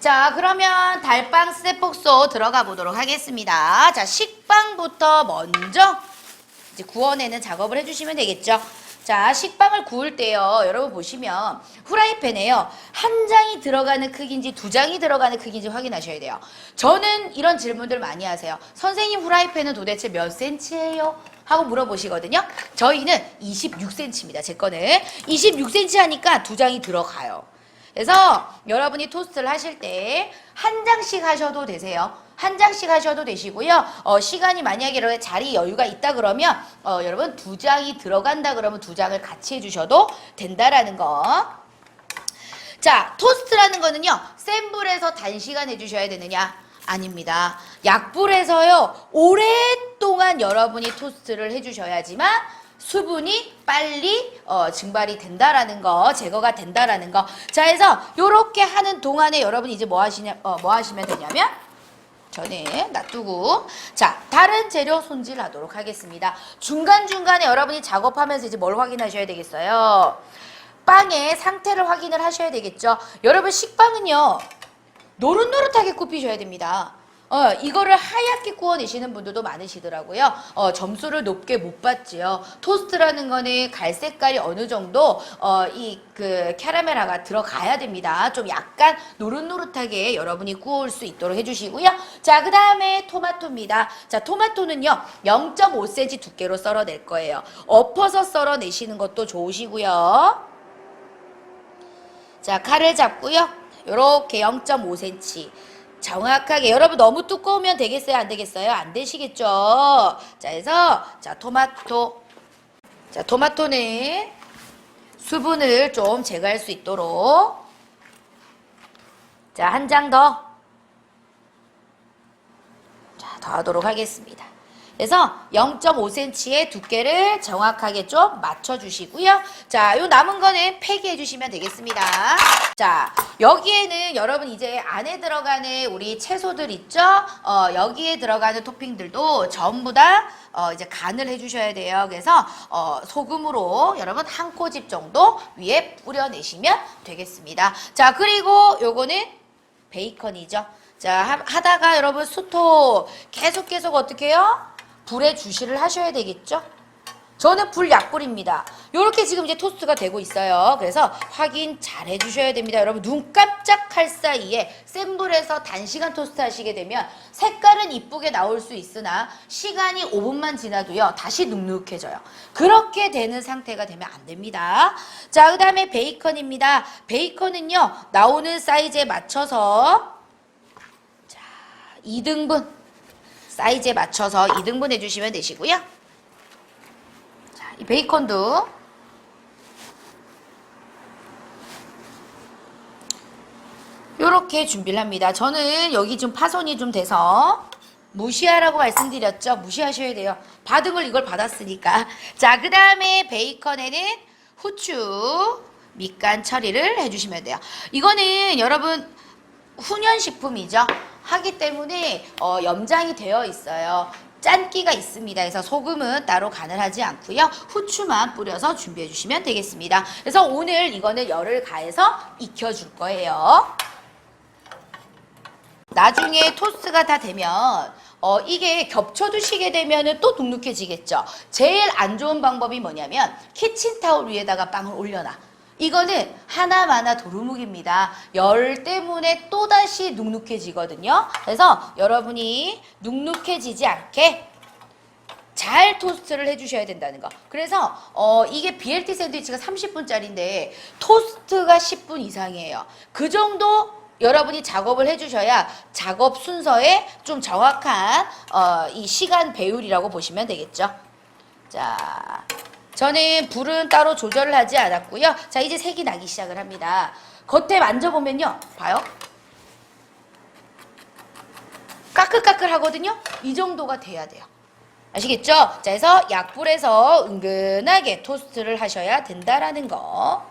자, 그러면 달빵 스텝복소 들어가 보도록 하겠습니다. 자, 식빵부터 먼저 이제 구워내는 작업을 해주시면 되겠죠. 자, 식빵을 구울 때요. 여러분 보시면 후라이팬에요. 한 장이 들어가는 크기인지 두 장이 들어가는 크기인지 확인하셔야 돼요. 저는 이런 질문들 많이 하세요. 선생님 후라이팬은 도대체 몇 센치예요? 하고 물어보시거든요. 저희는 26cm입니다. 제 거는 26cm 하니까 두 장이 들어가요. 그래서 여러분이 토스트를 하실 때 한 장씩 하셔도 되세요. 한 장씩 하셔도 되시고요. 어, 시간이 만약에 이렇게 자리 여유가 있다 그러면 어, 여러분 두 장이 들어간다 그러면 두 장을 같이 해주셔도 된다라는 거. 자, 토스트라는 거는요. 센 불에서 단시간 해주셔야 되느냐? 아닙니다. 약불에서요. 오랫 동안 여러분이 토스트를 해주셔야지만 수분이 빨리 어, 증발이 된다라는 거, 제거가 된다라는 거. 자, 해서 요렇게 하는 동안에 여러분이 이제 뭐 하시냐, 어, 뭐 하시면 되냐면 저는 놔두고 자 다른 재료 손질하도록 하겠습니다. 중간 중간에 여러분이 작업하면서 이제 뭘 확인하셔야 되겠어요? 빵의 상태를 확인을 하셔야 되겠죠. 여러분 식빵은요 노릇노릇하게 굽히셔야 됩니다. 어, 이거를 하얗게 구워 내시는 분들도 많으시더라고요. 어, 점수를 높게 못 받지요. 토스트라는 거는 갈색깔이 어느 정도, 어, 이, 그, 캐러멜화가 들어가야 됩니다. 좀 약간 노릇노릇하게 여러분이 구울 수 있도록 해주시고요. 자, 그 다음에 토마토입니다. 자, 토마토는요, 0.5cm 두께로 썰어낼 거예요. 엎어서 썰어내시는 것도 좋으시고요. 자, 칼을 잡고요. 요렇게 0.5cm. 정확하게 여러분 너무 두꺼우면 되겠어요? 안 되겠어요? 안 되시겠죠? 자, 해서 자, 토마토. 자, 토마토는 수분을 좀 제거할 수 있도록 자, 한 장 더. 자, 더 하도록 하겠습니다. 그래서 0.5cm의 두께를 정확하게 좀 맞춰주시고요. 자, 요 남은 거는 폐기해 주시면 되겠습니다. 자, 여기에는 여러분 이제 안에 들어가는 우리 채소들 있죠? 어, 여기에 들어가는 토핑들도 전부 다 어, 이제 간을 해주셔야 돼요. 그래서 어, 소금으로 여러분 한 꼬집 정도 위에 뿌려내시면 되겠습니다. 자, 그리고 요거는 베이컨이죠. 자, 하- 하다가 여러분 수토 계속 계속 어떻게 해요? 불에 주시를 하셔야 되겠죠? 저는 불 약불입니다. 요렇게 지금 이제 토스트가 되고 있어요. 그래서 확인 잘 해주셔야 됩니다. 여러분 눈 깜짝할 사이에 센 불에서 단시간 토스트 하시게 되면 색깔은 이쁘게 나올 수 있으나 시간이 5분만 지나도요. 다시 눅눅해져요. 그렇게 되는 상태가 되면 안 됩니다. 자, 그 다음에 베이컨입니다. 베이컨은요. 나오는 사이즈에 맞춰서 2등분 사이즈에 맞춰서 2등분 해주시면 되시고요. 자, 이 베이컨도 이렇게 준비를 합니다. 저는 여기 좀 파손이 좀 돼서 무시하라고 말씀드렸죠. 무시하셔야 돼요. 받은 걸 이걸 받았으니까. 자, 그 다음에 베이컨에는 후추, 밑간 처리를 해주시면 돼요. 이거는 여러분 훈연식품이죠. 하기 때문에 어, 염장이 되어 있어요. 짠기가 있습니다. 그래서 소금은 따로 간을 하지 않고요. 후추만 뿌려서 준비해 주시면 되겠습니다. 그래서 오늘 이거는 열을 가해서 익혀 줄 거예요. 나중에 토스트가 다 되면 어 이게 겹쳐 두시게 되면은 또 눅눅해지겠죠. 제일 안 좋은 방법이 뭐냐면 키친타올 위에다가 빵을 올려놔. 이거는 하나마나 도루묵입니다. 열 때문에 또다시 눅눅해지거든요. 그래서 여러분이 눅눅해지지 않게 잘 토스트를 해주셔야 된다는 거. 그래서 어, 이게 BLT 샌드위치가 30분짜리인데 토스트가 10분 이상이에요. 그 정도 여러분이 작업을 해주셔야 작업 순서에 좀 정확한 어, 이 시간 배율이라고 보시면 되겠죠. 자, 저는 불은 따로 조절을 하지 않았고요. 자, 이제 색이 나기 시작을 합니다. 겉에 만져보면요. 봐요. 까끌까끌 하거든요. 이 정도가 돼야 돼요. 아시겠죠? 자, 그래서 약불에서 은근하게 토스트를 하셔야 된다라는 거.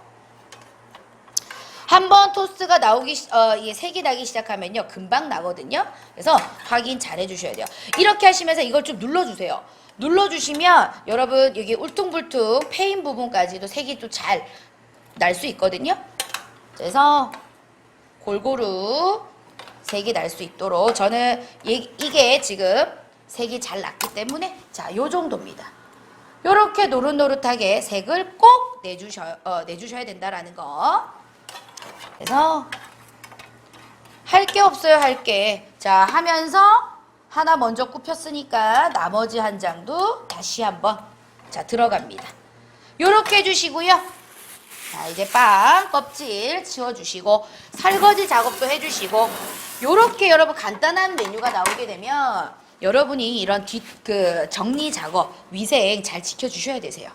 한번 토스트가 나오기 시- 어, 이게 색이 나기 시작하면요 금방 나거든요. 그래서 확인 잘 해주셔야 돼요. 이렇게 하시면서 이걸 좀 눌러주세요. 눌러주시면 여러분 여기 울퉁불퉁 페인 부분까지도 색이 또 잘 날 수 있거든요. 그래서 골고루 색이 날 수 있도록 저는 이, 이게 지금 색이 잘 났기 때문에 자 요 정도입니다. 요렇게 노릇노릇하게 색을 꼭 내주셔, 어, 내주셔야 된다라는 거. 그래서 할 게 없어요, 할 게. 자, 하면서 하나 먼저 굽혔으니까 나머지 한 장도 다시 한번 자, 들어갑니다. 요렇게 해주시고요. 자, 이제 빵 껍질 치워주시고 설거지 작업도 해주시고 요렇게 여러분 간단한 메뉴가 나오게 되면 여러분이 이런 뒷 그 정리 작업 위생 잘 지켜주셔야 되세요.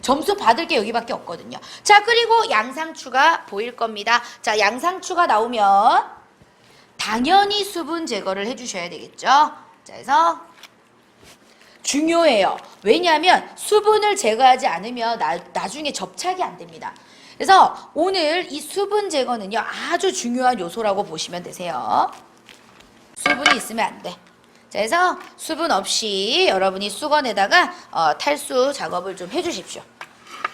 점수 받을 게 여기밖에 없거든요. 자, 그리고 양상추가 보일 겁니다. 자, 양상추가 나오면 당연히 수분 제거를 해주셔야 되겠죠. 자, 그래서 중요해요. 왜냐하면 수분을 제거하지 않으면 나, 나중에 접착이 안 됩니다. 그래서 오늘 이 수분 제거는요 아주 중요한 요소라고 보시면 되세요. 수분이 있으면 안 돼. 자, 그래서 수분 없이 여러분이 수건에다가 어, 탈수 작업을 좀 해주십시오.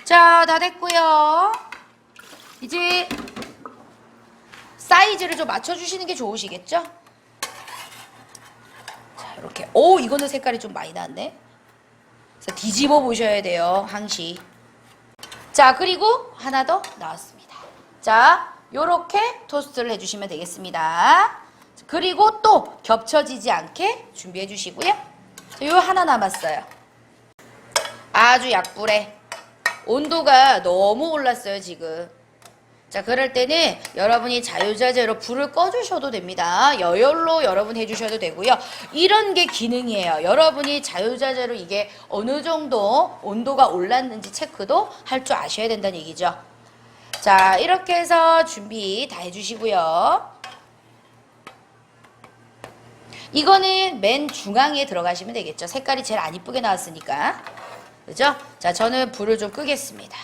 자, 다 됐고요. 이제 사이즈를 좀 맞춰주시는 게 좋으시겠죠? 자, 이렇게. 오, 이거는 색깔이 좀 많이. 그래서 뒤집어 보셔야 돼요, 항시. 자, 그리고 하나 더 나왔습니다. 자, 요렇게 토스트를 해주시면 되겠습니다. 그리고 또 겹쳐지지 않게 준비해 주시고요. 자, 요 하나 남았어요. 아주 약불에 온도가 너무 올랐어요, 지금. 자, 그럴 때는 여러분이 자유자재로 불을 꺼주셔도 됩니다. 여열로 여러분 해주셔도 되고요. 이런 게 기능이에요. 여러분이 자유자재로 이게 어느 정도 온도가 올랐는지 체크도 할 줄 아셔야 된다는 얘기죠. 자, 이렇게 해서 준비 다 해주시고요. 이거는 맨 중앙에 들어가시면 되겠죠. 색깔이 제일 안 이쁘게 나왔으니까. 그죠? 자, 저는 불을 좀 끄겠습니다.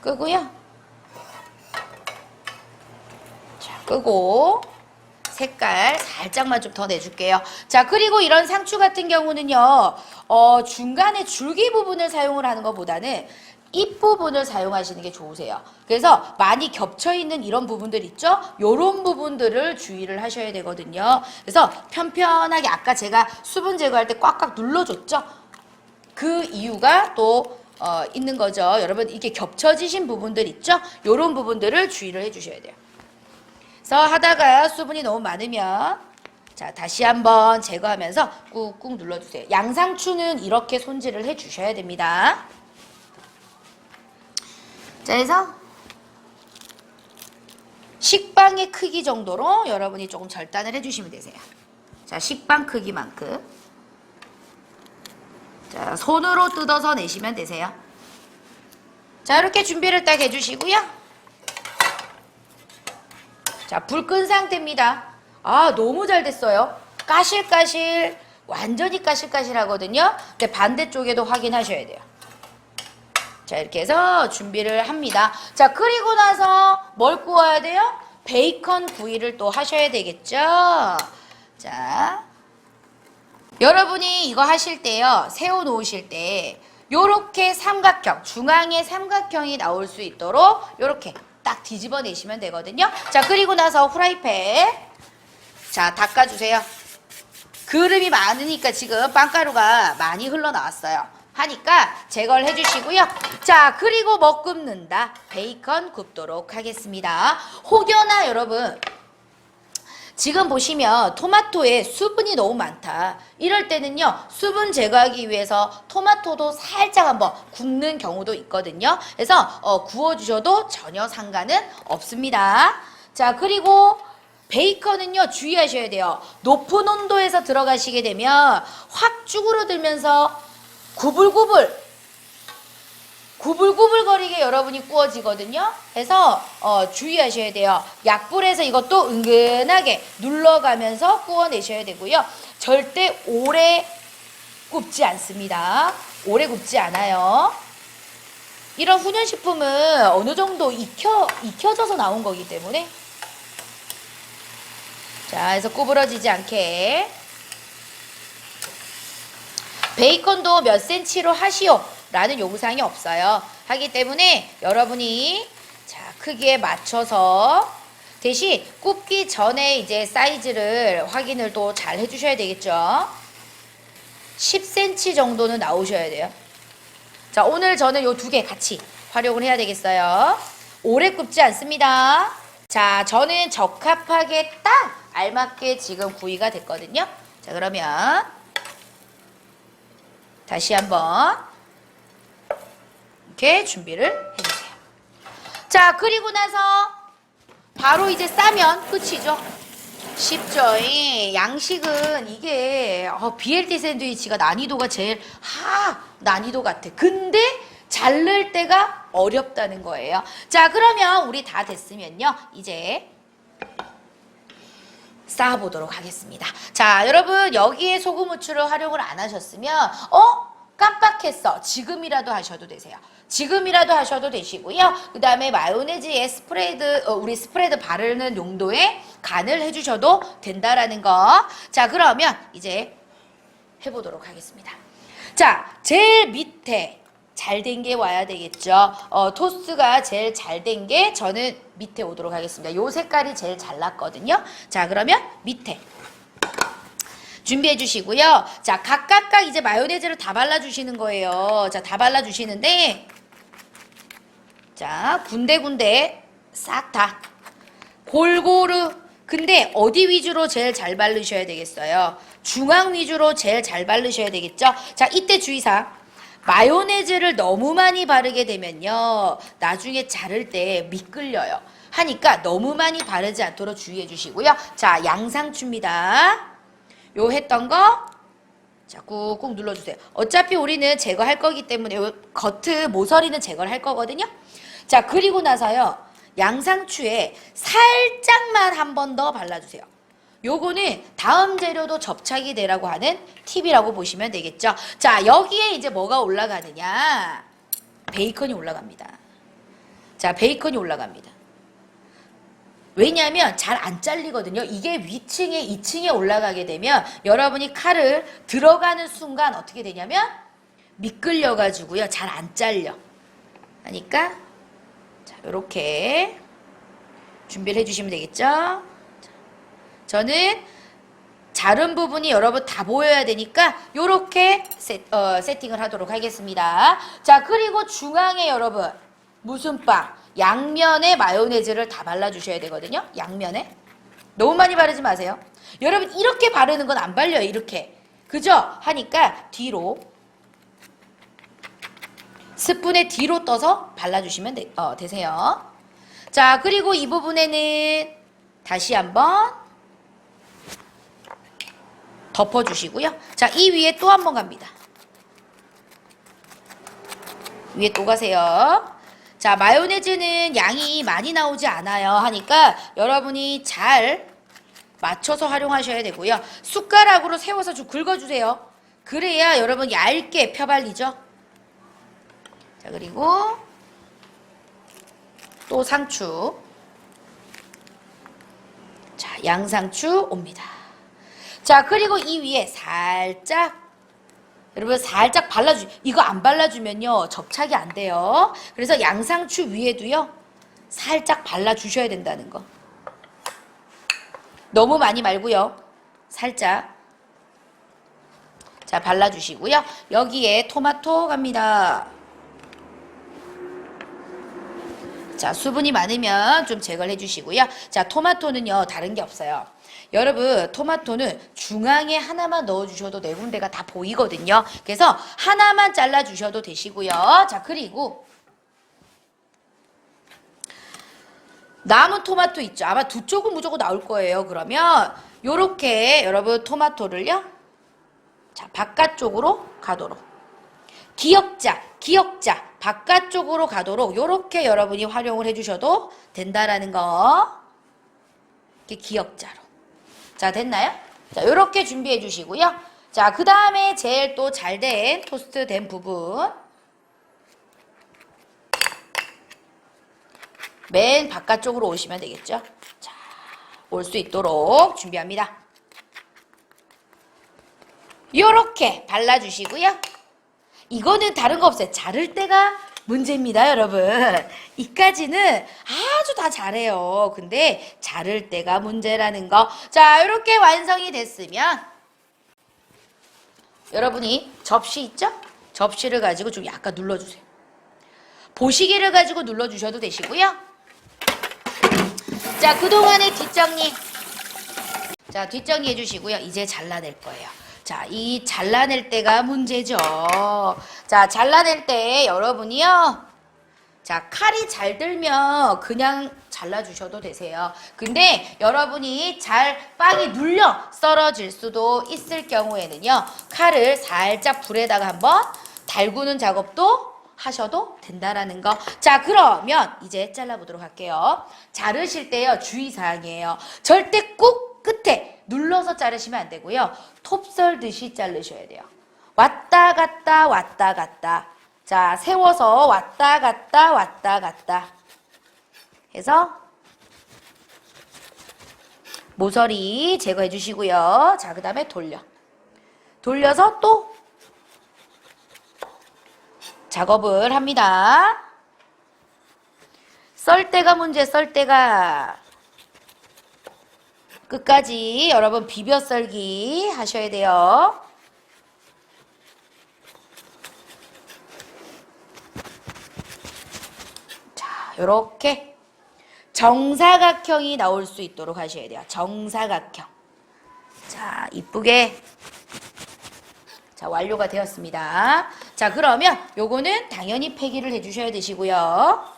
끄고요. 자, 끄고 색깔 살짝만 좀 더 내줄게요. 자, 그리고 이런 상추 같은 경우는요, 어, 중간에 줄기 부분을 사용을 하는 것보다는 잎 부분을 사용하시는 게 좋으세요. 그래서 많이 겹쳐 있는 이런 부분들 있죠? 요런 부분들을 주의를 하셔야 되거든요. 그래서 편편하게 아까 제가 수분 제거할 때 꽉꽉 눌러줬죠? 그 이유가 또 어, 있는 거죠. 여러분 이게 겹쳐지신 부분들 있죠? 요런 부분들을 주의를 해주셔야 돼요. 그래서 하다가 수분이 너무 많으면 자 다시 한번 제거하면서 꾹꾹 눌러주세요. 양상추는 이렇게 손질을 해주셔야 됩니다. 자 그래서 식빵의 크기 정도로 여러분이 조금 절단을 해주시면 되세요. 자 식빵 크기만큼 자 손으로 뜯어서 내시면 되세요. 자 이렇게 준비를 딱 해주시고요. 자, 불 끈 상태입니다. 아, 너무 잘 됐어요. 까실까실, 완전히 까실까실 하거든요. 근데 반대쪽에도 확인하셔야 돼요. 자, 이렇게 해서 준비를 합니다. 자, 그리고 나서 뭘 구워야 돼요? 베이컨 구이를 또 하셔야 되겠죠? 자, 여러분이 이거 하실 때요, 세워 놓으실 때, 요렇게 삼각형, 중앙에 삼각형이 나올 수 있도록 요렇게 딱 뒤집어 내시면 되거든요. 자, 그리고 나서 후라이팬. 자, 닦아주세요. 그름이 많으니까 지금 빵가루가 많이 흘러나왔어요. 하니까 제거를 해주시고요. 자, 그리고 뭐 굽는다? 베이컨 굽도록 하겠습니다. 혹여나 여러분, 지금 보시면 토마토에 수분이 너무 많다. 이럴 때는요, 수분 제거하기 위해서 토마토도 살짝 한번 굽는 경우도 있거든요. 그래서 어, 구워주셔도 전혀 상관은 없습니다. 자, 그리고 베이컨은요, 주의하셔야 돼요. 높은 온도에서 들어가시게 되면 확 쭈그러들면서 구불구불 구불구불거리게 여러분이 구워지거든요. 그래서 어, 주의하셔야 돼요. 약불에서 이것도 은근하게 눌러가면서 구워내셔야 되고요. 절대 오래 굽지 않습니다. 오래 굽지 않아요. 이런 훈연식품은 어느 정도 익혀, 익혀져서 나온 거기 때문에 자, 그래서 구부러지지 않게 베이컨도 몇 센치로 하시오 라는 요구사항이 없어요. 하기 때문에 여러분이 자, 크기에 맞춰서 대신 굽기 전에 이제 사이즈를 확인을 또 잘 해주셔야 되겠죠. 10cm 정도는 나오셔야 돼요. 자, 오늘 저는 요 두 개 같이 활용을 해야 되겠어요. 오래 굽지 않습니다. 자, 저는 적합하게 딱 알맞게 지금 구이가 됐거든요. 자, 그러면 다시 한번 이렇게 준비를 해주세요. 자, 그리고 나서 바로 이제 싸면 끝이죠. 쉽죠. 이 양식은 이게 어, BLT 샌드위치가 난이도가 제일 하 난이도 같아. 근데 자를 때가 어렵다는 거예요. 자, 그러면 우리 다 됐으면요. 이제 쌓아보도록 하겠습니다. 자, 여러분 여기에 소금 후추를 활용을 안 하셨으면 어? 깜빡했어. 지금이라도 하셔도 되세요. 지금이라도 하셔도 되시고요. 그 다음에 마요네즈에 스프레드, 어, 우리 스프레드 바르는 용도에 간을 해주셔도 된다라는 거. 자, 그러면 이제 해보도록 하겠습니다. 자, 제일 밑에 잘 된 게 와야 되겠죠. 어, 토스가 제일 잘 된 게 저는 밑에 오도록 하겠습니다. 요 색깔이 제일 잘 났거든요. 자, 그러면 밑에. 준비해 주시고요. 자, 각각각 이제 마요네즈를 다 발라 주시는 거예요. 자, 다 발라 주시는데 자, 군데군데 싹 다 골고루 근데 어디 위주로 제일 잘 바르셔야 되겠어요? 중앙 위주로 제일 잘 바르셔야 되겠죠? 자, 이때 주의사항. 마요네즈를 너무 많이 바르게 되면요. 나중에 자를 때 미끌려요. 하니까 너무 많이 바르지 않도록 주의해 주시고요. 자, 양상추입니다. 요 했던 거 자, 꾹꾹 눌러주세요. 어차피 우리는 제거할 거기 때문에 요 겉을 모서리는 제거를 할 거거든요. 자, 그리고 나서요. 양상추에 살짝만 한 번 더 발라주세요. 요거는 다음 재료도 접착이 되라고 하는 팁이라고 보시면 되겠죠. 자, 여기에 이제 뭐가 올라가느냐. 베이컨이 올라갑니다. 자, 베이컨이 올라갑니다. 왜냐하면 잘 안 잘리거든요. 이게 위층에 2층에 올라가게 되면 여러분이 칼을 들어가는 순간 어떻게 되냐면 미끌려 가지고요. 잘 안 잘려. 하니까 자, 요렇게 준비를 해 주시면 되겠죠? 자, 저는 자른 부분이 여러분 다 보여야 되니까 요렇게 세, 어, 세팅을 하도록 하겠습니다. 자, 그리고 중앙에 여러분 무슨 빵? 양면에 마요네즈를 다 발라주셔야 되거든요. 양면에. 너무 많이 바르지 마세요. 여러분 이렇게 바르는 건 안 발려요. 이렇게. 그죠? 하니까 뒤로 스푼의 뒤로 떠서 발라주시면 되, 어, 되세요. 자, 그리고 이 부분에는 다시 한번 덮어주시고요. 자, 이 위에 또 한 번 갑니다. 위에 또 가세요. 자, 마요네즈는 양이 많이 나오지 않아요. 하니까 여러분이 잘 맞춰서 활용하셔야 되고요. 숟가락으로 세워서 좀 긁어주세요. 그래야 여러분 얇게 펴발리죠. 자, 그리고 또 상추. 자, 양상추 옵니다. 자, 그리고 이 위에 살짝 여러분 살짝 발라주 이거 안 발라주면요 접착이 안 돼요. 그래서 양상추 위에도요 살짝 발라주셔야 된다는 거. 너무 많이 말고요. 살짝 자 발라주시고요. 여기에 토마토 갑니다. 자 수분이 많으면 좀 제거를 해주시고요. 자 토마토는요 다른 게 없어요. 여러분 토마토는 중앙에 하나만 넣어주셔도 네 군데가 다 보이거든요. 그래서 하나만 잘라주셔도 되시고요. 자 그리고 남은 토마토 있죠. 아마 두 쪽은 무조건 나올 거예요. 그러면 요렇게 여러분 토마토를요. 자 바깥쪽으로 가도록 기역자, 기역자 바깥쪽으로 가도록 요렇게 여러분이 활용을 해주셔도 된다라는 거. 이렇게 기역자로. 자, 됐나요? 자, 요렇게 준비해 주시고요. 자, 그 다음에 제일 또 잘 된 토스트 된 부분. 맨 바깥쪽으로 오시면 되겠죠? 자, 올 수 있도록 준비합니다. 요렇게 발라주시고요. 이거는 다른 거 없어요. 자를 때가 문제입니다, 여러분. 이까지는 아주 다 잘해요. 근데 자를 때가 문제라는 거. 자, 이렇게 완성이 됐으면 여러분이 접시 있죠? 접시를 가지고 좀 약간 눌러주세요. 보시개를 가지고 눌러주셔도 되시고요. 자, 그동안의 뒷정리. 자, 뒷정리 해주시고요. 이제 잘라낼 거예요. 자, 이 잘라낼 때가 문제죠. 자, 잘라낼 때 여러분이요. 자, 칼이 잘 들면 그냥 잘라주셔도 되세요. 근데 여러분이 잘 빵이 눌려 썰어질 수도 있을 경우에는요. 칼을 살짝 불에다가 한번 달구는 작업도 하셔도 된다라는 거. 자, 그러면 이제 잘라보도록 할게요. 자르실 때요. 주의사항이에요. 절대 꾹 눌러서 자르시면 안 되고요. 톱 썰듯이 자르셔야 돼요. 왔다 갔다 왔다 갔다. 자, 세워서 왔다 갔다 왔다 갔다. 해서 모서리 제거해 주시고요. 자, 그 다음에 돌려. 돌려서 또 작업을 합니다. 썰 때가 문제, 썰 때가. 끝까지 여러분 비벼 썰기 하셔야 돼요. 자, 요렇게 정사각형이 나올 수 있도록 하셔야 돼요. 정사각형. 자, 이쁘게 자, 완료가 되었습니다. 자, 그러면 요거는 당연히 폐기를 해 주셔야 되시고요.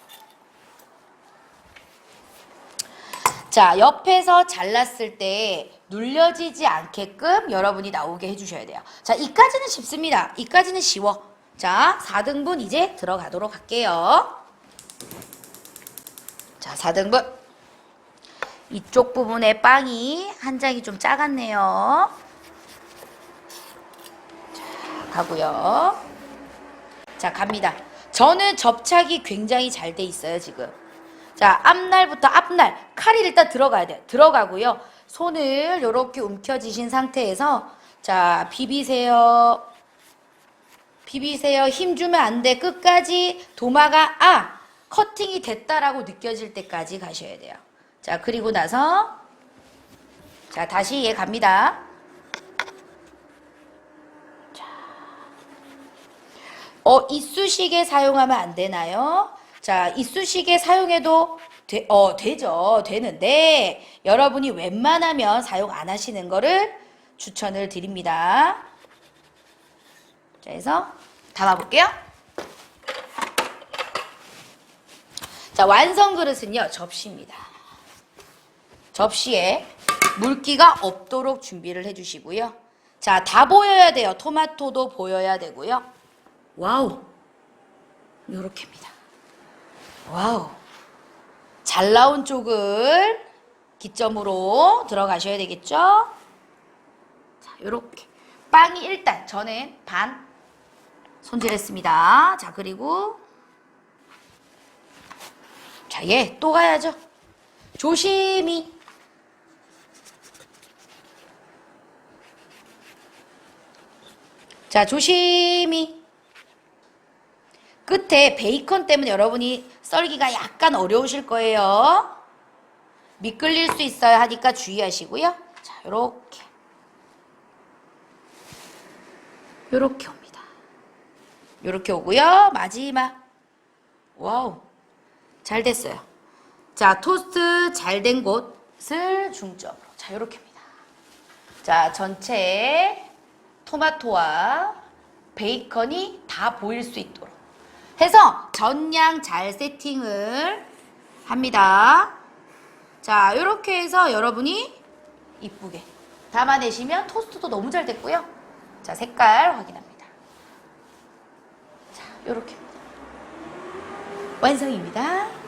자, 옆에서 잘랐을 때 눌려지지 않게끔 여러분이 나오게 해주셔야 돼요. 자, 이까지는 쉽습니다. 이까지는 쉬워. 자, 4등분 이제 들어가도록 할게요. 자, 4등분. 이쪽 부분에 빵이 한 장이 좀 작았네요. 자, 가고요. 자, 갑니다. 저는 접착이 굉장히 잘 돼 있어요, 지금. 자, 앞날부터 앞날 칼이 일단 들어가야 돼요. 들어가고요. 손을 이렇게 움켜쥐신 상태에서 자, 비비세요. 비비세요. 힘 주면 안 돼. 끝까지 도마가 아, 커팅이 됐다라고 느껴질 때까지 가셔야 돼요. 자, 그리고 나서 자, 다시 얘 갑니다. 어, 이쑤시개 사용하면 안 되나요? 자, 이쑤시개 사용해도 되, 어, 되죠. 되는데, 여러분이 웬만하면 사용 안 하시는 거를 추천을 드립니다. 자, 해서 담아볼게요. 자, 완성 그릇은요, 접시입니다. 접시에 물기가 없도록 준비를 해주시고요. 자, 다 보여야 돼요. 토마토도 보여야 되고요. 와우. 요렇게입니다. 와우. 잘 나온 쪽을 기점으로 들어가셔야 되겠죠? 자, 요렇게. 빵이 일단 저는 반 손질했습니다. 자, 그리고 자, 얘 또 가야죠. 조심히. 자, 조심히. 끝에 베이컨 때문에 여러분이 썰기가 약간 어려우실 거예요. 미끌릴 수 있어요 하니까 주의하시고요. 자, 요렇게. 요렇게 옵니다. 요렇게 오고요. 마지막. 와우. 잘 됐어요. 자, 토스트 잘 된 곳을 중점으로. 자, 요렇게입니다. 자, 전체 토마토와 베이컨이 다 보일 수 있도록. 해서 전량 잘 세팅을 합니다. 자, 이렇게 해서 여러분이 이쁘게 담아내시면 토스트도 너무 잘 됐고요. 자, 색깔 확인합니다. 자, 이렇게입니다. 완성입니다.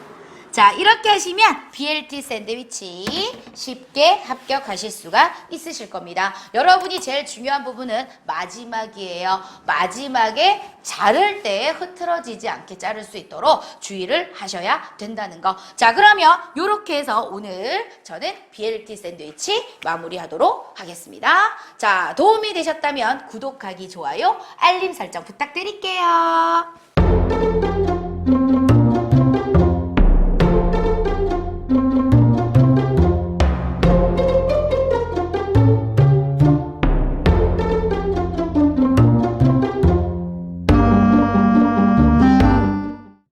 자, 이렇게 하시면 BLT 샌드위치 쉽게 합격하실 수가 있으실 겁니다. 여러분이 제일 중요한 부분은 마지막이에요. 마지막에 자를 때 흐트러지지 않게 자를 수 있도록 주의를 하셔야 된다는 거. 자, 그러면 이렇게 해서 오늘 저는 BLT 샌드위치 마무리하도록 하겠습니다. 자, 도움이 되셨다면 구독하기, 좋아요, 알림 설정 부탁드릴게요.